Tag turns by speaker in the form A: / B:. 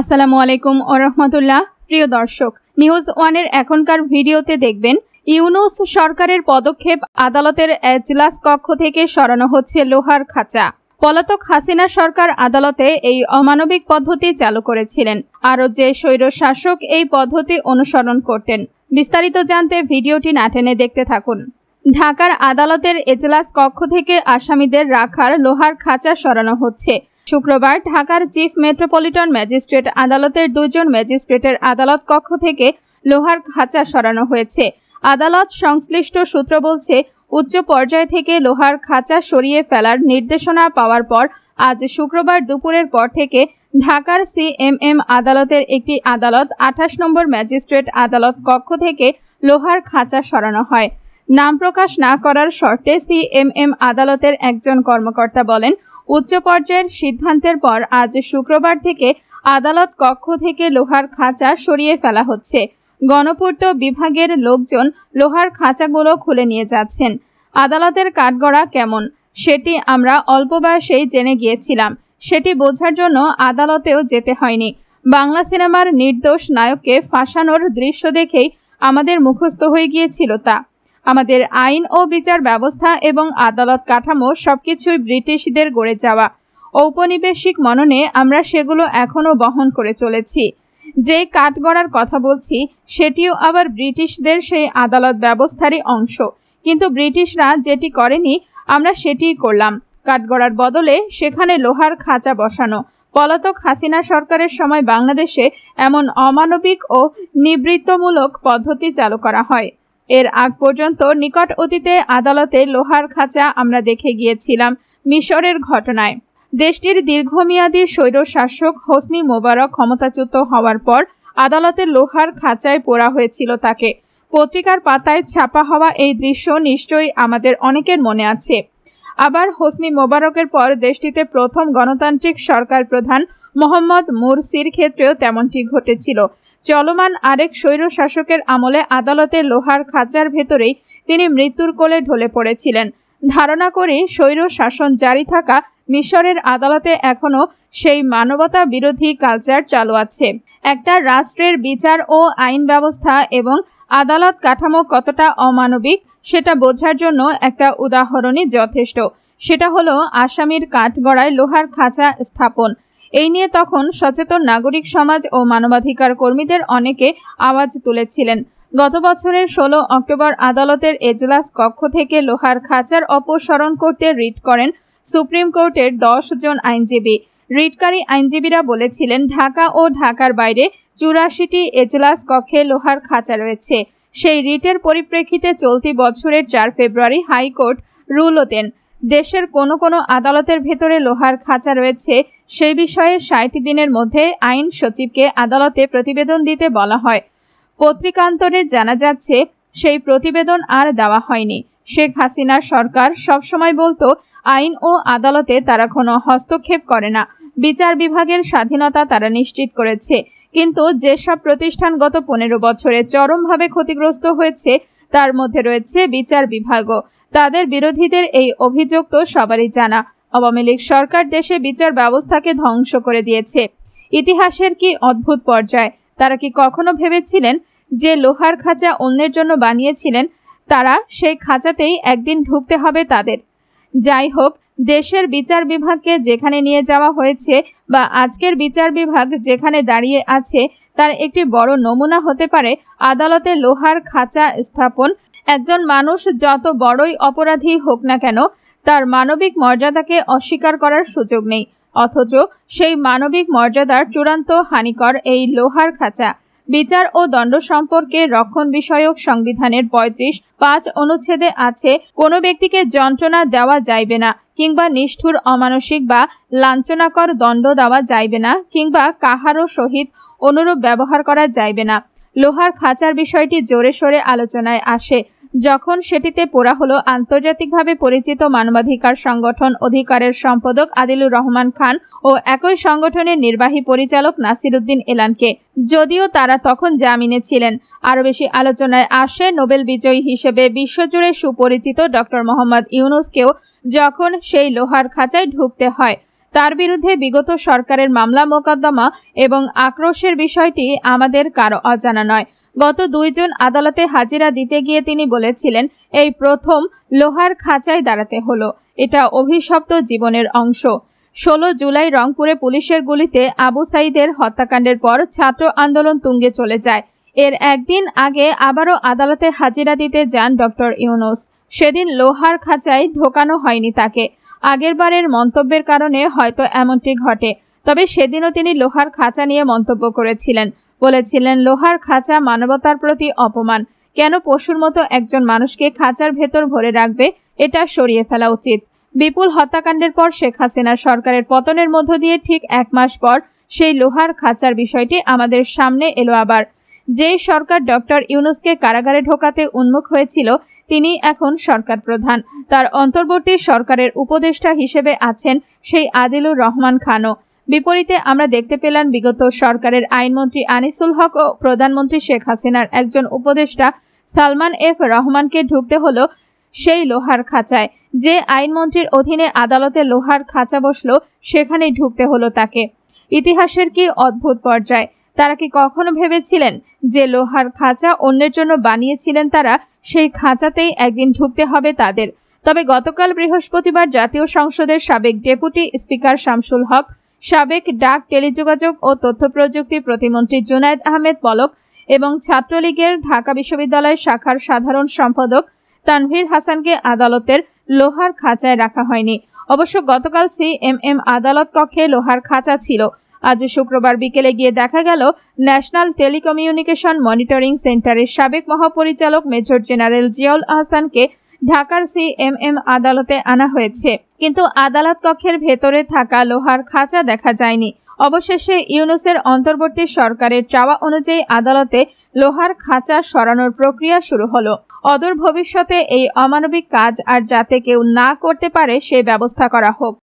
A: আসসালামু আলাইকুম ও রহমতুল্লাহ। প্রিয় দর্শক নিউজ ওয়ানের এখনকার ভিডিওতে দেখবেন, ইউনুস সরকারের পদক্ষেপ আদালতের এজলাস কক্ষ থেকে সরানো হচ্ছে লোহার খাঁচা। পলাতক হাসিনা সরকার আদালতে এই অমানবিক পদ্ধতি চালু করেছিলেন। আরও যে স্বৈর শাসক এই পদ্ধতি অনুসরণ করতেন। বিস্তারিত জানতে ভিডিওটি না টেনে দেখতে থাকুন। ঢাকার আদালতের এজলাস কক্ষ থেকে আসামিদের রাখার লোহার খাঁচা সরানো হচ্ছে। শুক্রবার ঢাকার চিফ মেট্রোপলিটন ম্যাজিস্ট্রেট আদালতের দুজন ম্যাজিস্ট্রেটের আদালত কক্ষ থেকে লোহার খাঁচা সরানো হয়েছে। আদালত সংশ্লিষ্ট সূত্র বলছে, উচ্চ পর্যায় থেকে লোহার খাঁচা সরিয়ে ফেলার নির্দেশনা পাওয়ার পর আজ শুক্রবার দুপুরের পর থেকে ঢাকার সিএমএম আদালতের একটি আদালত আঠাশ নম্বর ম্যাজিস্ট্রেট আদালত কক্ষ থেকে লোহার খাঁচা সরানো হয়। নাম প্রকাশ না করার শর্তে সিএমএম আদালতের একজন কর্মকর্তা বলেন উচ্চ পর্যায়ের সিদ্ধান্তের পর আজ শুক্রবার থেকে আদালত কক্ষ থেকে লোহার খাঁচা সরিয়ে ফেলা হচ্ছে। গণপূর্ত বিভাগের লোকজন লোহার খাঁচাগুলো খুলে নিয়ে যাচ্ছেন। আদালতের কাঠগড়া কেমন? সেটি আমরা অল্প বয়সেই জেনে গিয়েছিলাম। সেটি বোঝার জন্য আদালতেও যেতে হয়নি। বাংলা সিনেমার নির্দোষ নায়ককে ফাঁসানোর দৃশ্য দেখেই আমাদের মুখস্থ হয়ে গিয়েছিল তা। আমাদের আইন ও বিচার ব্যবস্থা এবং আদালত কাঠামো সবকিছুই ব্রিটিশদের গড়ে যাওয়া। ঔপনিবেশিক মননে আমরা সেগুলো এখনও বহন করে চলেছি। যে কাঠগড়ার কথা বলছি, সেটিও আবার ব্রিটিশদের সেই আদালত ব্যবস্থারই অংশ। কিন্তু ব্রিটিশরা যেটি করেনি, আমরা সেটিই করলাম। কাঠগড়ার বদলে সেখানে লোহার খাঁচা বসানো। পলাতক হাসিনা সরকারের সময় বাংলাদেশে এমন অমানবিক ও নিবৃত্তমূলক পদ্ধতি চালু করা হয়। এর আগ পর্যন্ত নিকট অতীতে আদালতে লোহার খাঁচা আমরা দেখে গিয়েছিলাম মিশরের ঘটনায়। দেশটির দীর্ঘমেয়াদী স্বৈর শাসক হোসনি মোবারক ক্ষমতাচ্যুত হওয়ার পর আদালতে লোহার খাঁচায় পোড়া হয়েছিল তাকে। পত্রিকার পাতায় ছাপা হওয়া এই দৃশ্য নিশ্চয়ই আমাদের অনেকের মনে আছে। আবার হোসনি মোবারকের পর দেশটিতে প্রথম গণতান্ত্রিক সরকার প্রধান মোহাম্মদ মুরসির ক্ষেত্রেও তেমনটি ঘটেছিল। চলমান আরেক স্বৈর শাসকের আমলে আদালতের লোহার খাঁচার ভেতরেই তিনি মৃত্যুর কোলে ঢলে পড়েছিলেন। ধারণা করে স্বৈর শাসন জারি থাকা মিশরের আদালতে এখনও সেই মানবতা বিরোধী কালচার চালু আছে। একটা রাষ্ট্রের বিচার ও আইন ব্যবস্থা এবং আদালত কাঠামো কতটা অমানবিক সেটা বোঝার জন্য একটা উদাহরণই যথেষ্ট। সেটা হলো আসামির কাঠগড়ায় লোহার খাঁচা স্থাপন। এই নিয়ে তখন সচেতন নাগরিক সমাজ ও মানবাধিকার কর্মীদের অনেকে আওয়াজ তুলেছিলেন। গত বছরের ষোলো অক্টোবর আদালতের এজলাস কক্ষ থেকে লোহার খাঁচার অপসারণ করতে রিট করেন সুপ্রিম কোর্টের দশ জন আইনজীবী। রিটকারী আইনজীবীরা বলেছিলেন, ঢাকা ও ঢাকার বাইরে চুরাশিটি এজলাস কক্ষে লোহার খাঁচা রয়েছে। সেই রিটের পরিপ্রেক্ষিতে চলতি বছরের চার ফেব্রুয়ারি হাইকোর্ট রুলও দেন। দেশের কোনো কোনো আদালতের ভেতরে লোহার খাঁচা রয়েছে, সেই বিষয়ে ষাট দিনের মধ্যে আইন সচিবকে আদালতে প্রতিবেদন দিতে বলা হয়। পত্রিকান্তরে জানা যাচ্ছে, সেই প্রতিবেদন আর দেওয়া হয়নি। শেখ হাসিনার সরকার সবসময় বলতো, আইন ও আদালতে তারা কোনো হস্তক্ষেপ করে না। বিচার বিভাগের স্বাধীনতা তারা নিশ্চিত করেছে। কিন্তু যেসব প্রতিষ্ঠান গত পনেরো বছরে চরমভাবে ক্ষতিগ্রস্ত হয়েছে, তার মধ্যে রয়েছে বিচার বিভাগও। তাদের বিরোধীদের এই অভিযোগ তো সবারই জানা। আওয়ামী লীগ সরকার দেশে বিচার ব্যবস্থাকে ধ্বংস করে দিয়েছে। ইতিহাসের কি অদ্ভুত পর্যায়? তারা কি কখনো ভেবেছিলেন যে লোহার খাঁচা অন্যের জন্য বানিয়েছিলেন? তারা সেই খাঁচাতেই একদিন ঢুকতে হবে তাদের। যাই হোক, দেশের বিচার বিভাগকে যেখানে নিয়ে যাওয়া হয়েছে বা আজকের বিচার বিভাগ যেখানে দাঁড়িয়ে আছে, তার একটি বড় নমুনা হতে পারে আদালতে লোহার খাঁচা স্থাপন একজন মানুষ যত বড়ই অপরাধী হোক না কেন, তার মানবিক মর্যাদাকে অস্বীকার করার সুযোগ নেই। অথচ সেই মানবিক মর্যাদার চূড়ান্ত হানিকর এই লোহার খাঁচা। বিচার ও দণ্ড সম্পর্কে রক্ষণ বিষয়ক সংবিধানের পঁয়ত্রিশ পাঁচ অনুচ্ছেদে আছে, কোনো ব্যক্তিকে যন্ত্রণা দেওয়া যাইবে না, কিংবা নিষ্ঠুর, অমানসিক বা লাঞ্ছনাকর দণ্ড দেওয়া যাইবে না, কিংবা কাহারও সহিত অনুরূপ ব্যবহার করা যাইবে না। লোহার খাঁচার বিষয়টি জোরে সোরে আলোচনায় আসে। যখন সেটিতে পোড়া হলো, আন্তর্জাতিকভাবে পরিচিত মানবাধিকার সংগঠন অধিকারের সম্পাদক আদিলুর রহমান খান ও একই সংগঠনের নির্বাহী পরিচালক নাসিরুদ্দিন এলানকে। যদিও তারা তখন জামিনে ছিলেন। আরও বেশি আলোচনায় আসে নোবেল বিজয়ী হিসেবে বিশ্বজুড়ে সুপরিচিত ডক্টর মোহাম্মদ ইউনুসকেও যখন সেই লোহার খাঁচায় ঢুকতে হয়। তার বিরুদ্ধে বিগত সরকারের মামলা মোকদ্দমা এবং আক্রোশের বিষয়টি আমাদের কারও অজানা নয়। গত দুইজন আদালতে হাজিরা দিতে গিয়ে তিনি বলেছিলেন, এই প্রথম লোহার খাঁচায় দাঁড়াতে হলো। এটা অভিশপ্ত জীবনের অংশ। ষোলো জুলাই রংপুরে পুলিশের গুলিতে আবু সাইদের হত্যাকাণ্ডের পর ছাত্র আন্দোলন তুঙ্গে চলে যায়। এর একদিন আগে আবারও আদালতে হাজিরা দিতে যান ডক্টর ইউনুস। সেদিন লোহার খাঁচায় ঢোকানো হয়নি তাকে। আগেরবারের মন্তব্যের কারণে হয়তো এমনটি ঘটে। তবে সেদিনও তিনি লোহার খাঁচা নিয়ে মন্তব্য করেছিলেন। বলেছিলেন, লোহার খাঁচা মানবতার প্রতি অপমান। কেন পশুর মতো একজন মানুষকে খাঁচার ভেতর ভরে রাখবে? এটা সরিয়ে ফেলা উচিত। বিপুল হত্যাকাণ্ডের পর শেখ হাসিনা সরকারের পতনের মধ্য দিয়ে ঠিক এক মাস পর সেই লোহার খাঁচার বিষয়টি আমাদের সামনে এলো আবার। যেই সরকার ডক্টর ইউনুসকে কারাগারে ঢোকাতে উন্মুখ হয়েছিল, তিনি এখন সরকার প্রধান। তার অন্তর্বর্তী সরকারের উপদেষ্টা হিসেবে আছেন সেই আদিলুর রহমান খানও। বিপরীতে আমরা দেখতে পেলাম বিগত সরকারের আইনমন্ত্রী আনিসুল হক ও প্রধানমন্ত্রী শেখ হাসিনার একজন উপদেষ্টা সালমান এফ রহমানকে ঢুকতে হলো সেই লোহার খাঁচায়। যে আইনমন্ত্রীর অধীনে আদালতে লোহার খাঁচা বসল, সেখানেই ঢুকতে হলো তাকে। ইতিহাসের কি অদ্ভুত পর্যায়। তারা কি কখনো ভেবেছিলেন যে লোহার খাঁচা অন্যের জন্য বানিয়েছিলেন তারা? সেই খাঁচাতেই একদিন ঢুকতে হবে তাদের। তবে গতকাল বৃহস্পতিবার জাতীয় সংসদের সাবেক ডেপুটি স্পিকার শামসুল হক সাবেক ডাক টেলিযোগাযোগ ও তথ্য প্রযুক্তি প্রতিমন্ত্রী জুনায়দ আহমেদ পলক এবং ছাত্রলীগের ঢাকা বিশ্ববিদ্যালয় শাখার সাধারণ সম্পাদক তানভীর হাসানকে আদালতের লোহার খাঁচায় রাখা হয়নি। অবশ্য গতকাল সিএমএম আদালত কক্ষে লোহার খাঁচা ছিল। আজ শুক্রবার বিকেলে গিয়ে দেখা গেল, ন্যাশনাল টেলিকমিউনিকেশন মনিটরিং সেন্টারের সাবেক মহাপরিচালক মেজর জেনারেল জিয়াউল আহসানকে ঢাকার সিএমএম আদালতে আনা হয়েছে। কিন্তু আদালত কক্ষের ভেতরে থাকা লোহার খাঁচা দেখা যায়নি। অবশেষে ইউনুসের অন্তর্বর্তী সরকারের চাওয়া অনুযায়ী আদালতে লোহার খাঁচা সরানোর প্রক্রিয়া শুরু হলো। অদূর ভবিষ্যতে এই অমানবিক কাজ আর যাতে কেউ না করতে পারে সে ব্যবস্থা করা হোক।